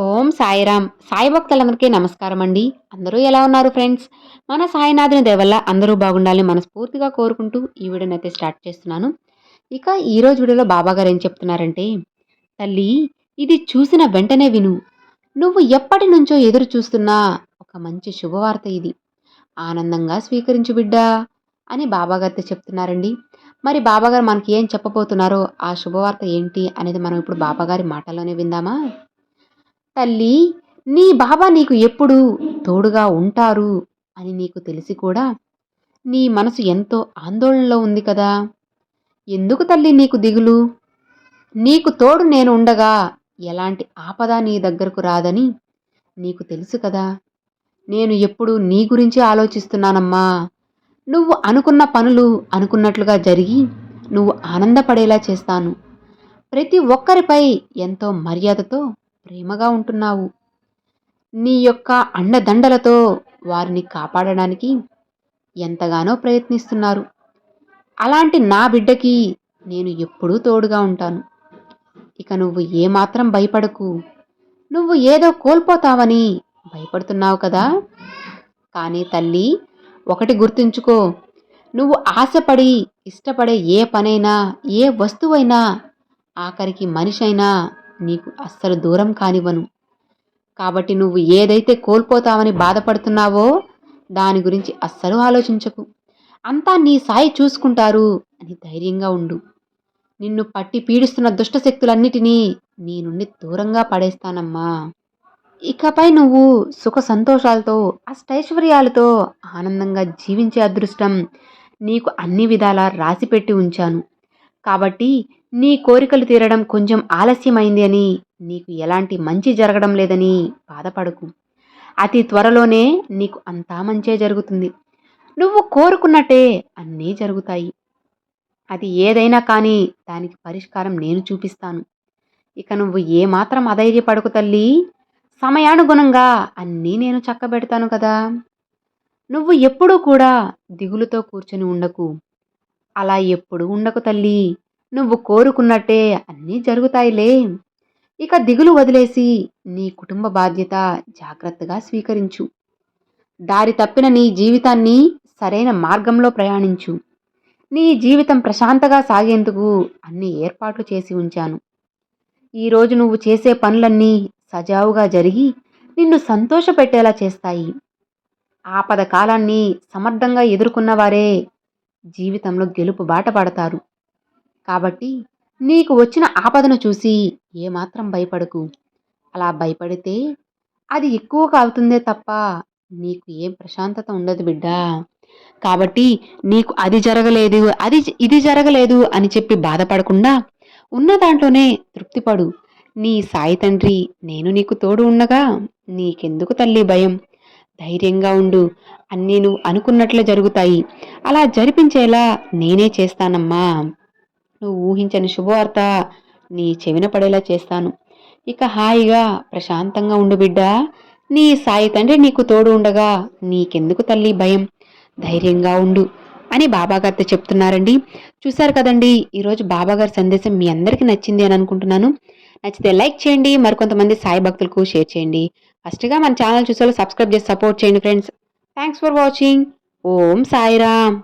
ఓం సాయిరామ్ సాయి భక్తులందరికీ నమస్కారం అండి. అందరూ ఎలా ఉన్నారు ఫ్రెండ్స్? మన సాయినాథుని దేవల్ల అందరూ బాగుండాలని మనస్ఫూర్తిగా కోరుకుంటూ ఈ వీడియోని అయితే స్టార్ట్ చేస్తున్నాను. ఇక ఈరోజు వీడియోలో బాబాగారు ఏం చెప్తున్నారంటే తల్లి ఇది చూసిన వెంటనే విను. నువ్వు ఎప్పటి నుంచో ఎదురు చూస్తున్నా ఒక మంచి శుభవార్త ఇది. ఆనందంగా స్వీకరించు బిడ్డా అని బాబాగారితో చెప్తున్నారండి. మరి బాబాగారు మనకి ఏం చెప్పబోతున్నారో ఆ శుభవార్త ఏంటి అనేది మనం ఇప్పుడు బాబాగారి మాటల్లోనే విందామా? తల్లి నీ బాబా నీకు ఎప్పుడు తోడుగా ఉంటారు? అని నీకు తెలిసి కూడా నీ మనసు ఎంతో ఆందోళనలో ఉంది కదా? ఎందుకు తల్లి నీకు దిగులు? నీకు తోడు నేను ఉండగా ఎలాంటి ఆపద నీ దగ్గరకు రాదని నీకు తెలుసు కదా? నేను ఎప్పుడు నీ గురించి ఆలోచిస్తున్నానమ్మా. నువ్వు అనుకున్న పనులు అనుకున్నట్లుగా జరిగి నువ్వు ఆనందపడేలా చేస్తాను. ప్రతి ఒక్కరిపై ఎంతో మర్యాదతో ప్రేమగా ఉంటున్నావు. నీ యొక్క అండదండలతో వారిని కాపాడడానికి ఎంతగానో ప్రయత్నిస్తున్నారు. అలాంటి నా బిడ్డకి నేను ఎప్పుడూ తోడుగా ఉంటాను. ఇక నువ్వు ఏమాత్రం భయపడకు. నువ్వు ఏదో కోల్పోతావని భయపడుతున్నావు కదా. కానీ తల్లి ఒకటి గుర్తుంచుకో. నువ్వు ఆశపడి ఇష్టపడే ఏ పనైనా ఏ వస్తువైనా ఆఖరికి మనిషి అయినా నీకు అస్సలు దూరం కానివ్వను. కాబట్టి నువ్వు ఏదైతే కోల్పోతావని బాధపడుతున్నావో దాని గురించి అస్సలు ఆలోచించకు. అంతా నీ సాయి చూసుకుంటారు అని ధైర్యంగా ఉండు. నిన్ను పట్టి పీడిస్తున్న దుష్టశక్తులన్నిటినీ నీ నుండి దూరంగా పడేస్తానమ్మా. ఇకపై నువ్వు సుఖ సంతోషాలతో అష్టైశ్వర్యాలతో ఆనందంగా జీవించే అదృష్టం నీకు అన్ని విధాలా రాసిపెట్టి ఉంచాను. కాబట్టి నీ కోరికలు తీరడం కొంచెం ఆలస్యమైంది అని. నీకు ఎలాంటి మంచి జరగడం లేదని బాధపడకు. అతి త్వరలోనే నీకు అంతా మంచే జరుగుతుంది. నువ్వు కోరుకున్నట్టే అన్నీ జరుగుతాయి. అది ఏదైనా కానీ దానికి పరిష్కారం నేను చూపిస్తాను. ఇక నువ్వు ఏమాత్రం అధైర్యపడకు తల్లి. సమయానుగుణంగా అన్నీ నేను చక్కబెడతాను కదా. నువ్వు ఎప్పుడూ కూడా దిగులుతో కూర్చొని ఉండకు. అలా ఎప్పుడు ఉండకు తల్లి. నువ్వు కోరుకున్నట్టే అన్నీ జరుగుతాయిలే. ఇక దిగులు వదిలేసి నీ కుటుంబ బాధ్యత జాగ్రత్తగా స్వీకరించు. దారి తప్పిన నీ జీవితాన్ని సరైన మార్గంలో ప్రయాణించు. నీ జీవితం ప్రశాంతగా సాగేందుకు అన్ని ఏర్పాట్లు చేసి ఉంచాను. ఈరోజు నువ్వు చేసే పనులన్నీ సజావుగా జరిగి నిన్ను సంతోషపెట్టేలా చేస్తాయి. ఆపద కాలాన్ని సమర్థంగా ఎదుర్కొన్నవారే జీవితంలో గెలుపు బాట పడతారు. కాబట్టి నీకు వచ్చిన ఆపదను చూసి ఏమాత్రం భయపడకు. అలా భయపడితే అది ఎక్కువగా అవుతుందే తప్ప నీకు ఏం ప్రశాంతత ఉండదు బిడ్డా. కాబట్టి నీకు అది జరగలేదు అది ఇది జరగలేదు అని చెప్పి బాధపడకుండా ఉన్న దాంట్లోనే తృప్తిపడు. నీ సాయి తండ్రి నేను నీకు తోడు ఉండగా నీకెందుకు తల్లి భయం? ధైర్యంగా ఉండు అన్నీ నువ్వు అనుకున్నట్లే జరుగుతాయి. అలా జరిపించేలా నేనే చేస్తానమ్మా. నువ్వు ఊహించని శుభవార్త నీ చెవిన పడేలా చేస్తాను. ఇక హాయిగా ప్రశాంతంగా ఉండు బిడ్డ. నీ సాయి తండ్రి నీకు తోడు ఉండగా నీకెందుకు తల్లి భయం? ధైర్యంగా ఉండు అని బాబాగారితో చెప్తున్నారండి. చూశారు కదండి ఈరోజు బాబాగారి సందేశం మీ అందరికీ నచ్చింది అని అనుకుంటున్నాను. నచ్చితే లైక్ చేయండి మరికొంతమంది సాయి భక్తులకు షేర్ చేయండి. ఫస్ట్గా మన ఛానల్ చూసేలా సబ్స్క్రైబ్ చేసి సపోర్ట్ చేయండి friends. Thanks for watching. Om Sairam.